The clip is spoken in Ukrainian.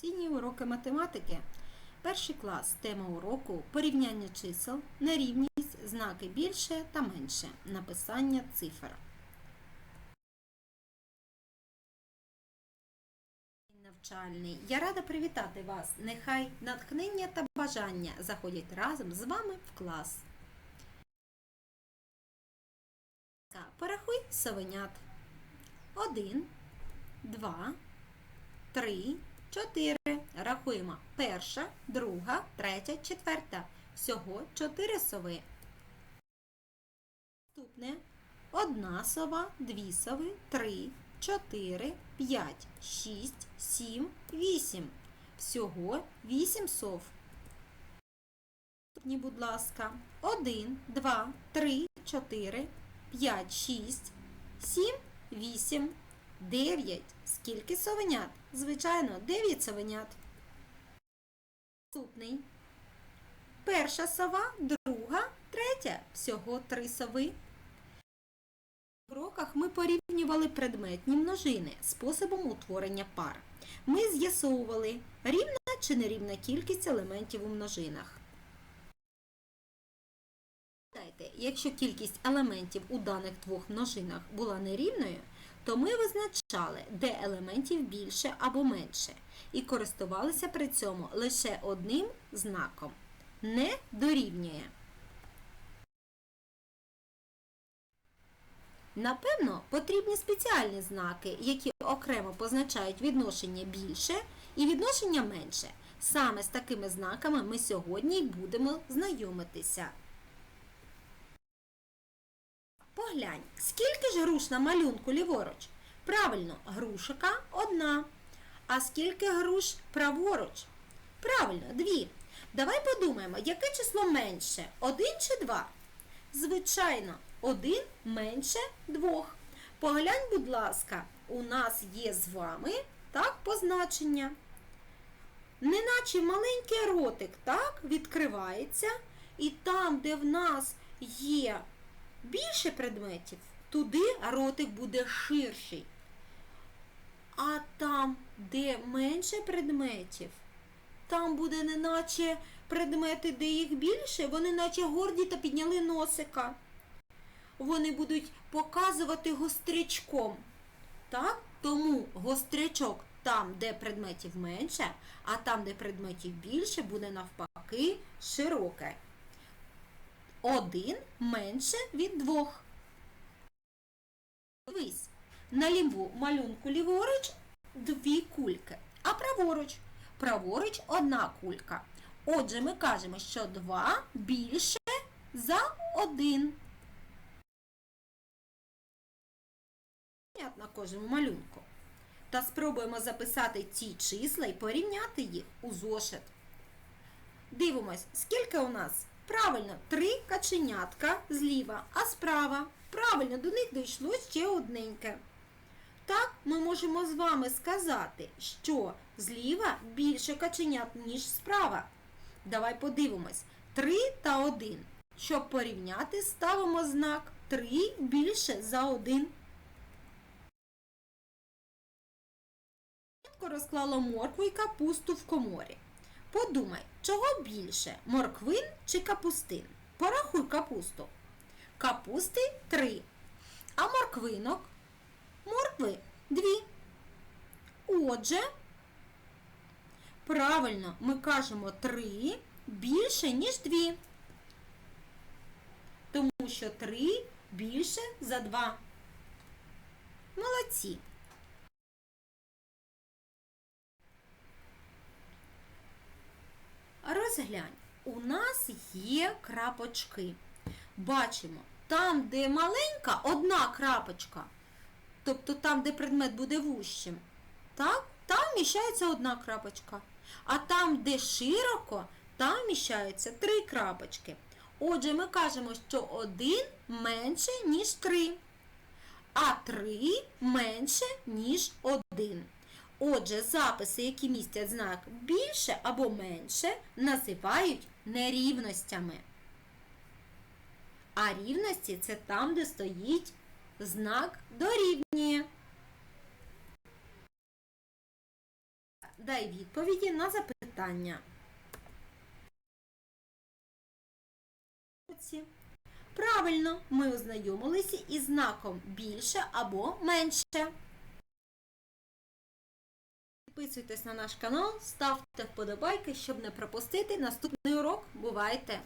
Цінні уроки математики. Перший клас. Тема уроку порівняння чисел, нерівність, знаки більше та менше, написання цифр. Навчальний. Я рада привітати вас. Нехай натхнення та бажання заходять разом з вами в клас. Порахуй совенят. Один, два, три, чотири. Рахуємо. Перша, друга, третя, четверта. Всього чотири сови. Наступне. Одна сова, дві сови, три, чотири, п'ять, шість, сім, вісім. Всього вісім сов. Наступні, будь ласка. Один, два, три, чотири, п'ять, шість, сім, вісім. Дев'ять. Скільки совенят? Звичайно, дев'ять совенят. Наступний. Перша сова, друга, третя. Всього три сови. В уроках ми порівнювали предметні множини способом утворення пар. Ми з'ясовували, рівна чи нерівна кількість елементів у множинах. Якщо кількість елементів у даних двох множинах була нерівною, то ми визначали, де елементів більше або менше, і користувалися при цьому лише одним знаком не дорівнює. Напевно, потрібні спеціальні знаки, які окремо позначають відношення більше і відношення менше. Саме з такими знаками ми сьогодні й будемо знайомитися. Поглянь, скільки ж груш на малюнку ліворуч? Правильно, грушика одна. А скільки груш праворуч? Правильно, дві. Давай подумаємо, яке число менше? Один чи два? Звичайно, один менше двох. Поглянь, будь ласка, у нас є з вами так позначення. Неначе маленький ротик так відкривається, і там, де в нас є більше предметів, туди ротик буде ширший. А там, де менше предметів, там буде неначе предмети, де їх більше, вони наче горді та підняли носика. Вони будуть показувати гострячком. Так? Тому гострячок там, де предметів менше, а там, де предметів більше, буде навпаки широке. Один менше від двох. Дивись, на ліву малюнку ліворуч дві кульки, а праворуч. Праворуч одна кулька. Отже, ми кажемо, що 2 більше за 1. На кожному малюнку. Та спробуємо записати ці числа і порівняти їх у зошит. Дивимось, скільки у нас? Правильно, три каченятка зліва, а справа. Правильно, до них дійшло ще одненьке. Так, ми можемо з вами сказати, що зліва більше каченят, ніж справа. Давай подивимось. 3 та 1. Щоб порівняти, ставимо знак 3 більше за 1. розклало моркву і капусту в коморі. Подумай, чого більше морквин чи капустин? Порахуй капусту. Капусти 3. А морквинок? Моркви 2. Отже, правильно, ми кажемо 3 більше, ніж 2. Тому що 3 більше за 2. Молодці. Розглянь, у нас є крапочки. Бачимо, там, де маленька, одна крапочка, тобто там, де предмет буде вущим, так, там вміщається одна крапочка. А там, де широко, там вміщаються три крапочки. Отже, ми кажемо, що один менше, ніж три, а три менше, ніж один. Отже, записи, які містять знак більше або менше, називають нерівностями. А рівності це там, де стоїть знак дорівнює. дай відповіді на запитання. Правильно, ми ознайомилися із знаком більше або менше. Підписуйтесь на наш канал, ставте вподобайки, щоб не пропустити наступний урок. Бувайте!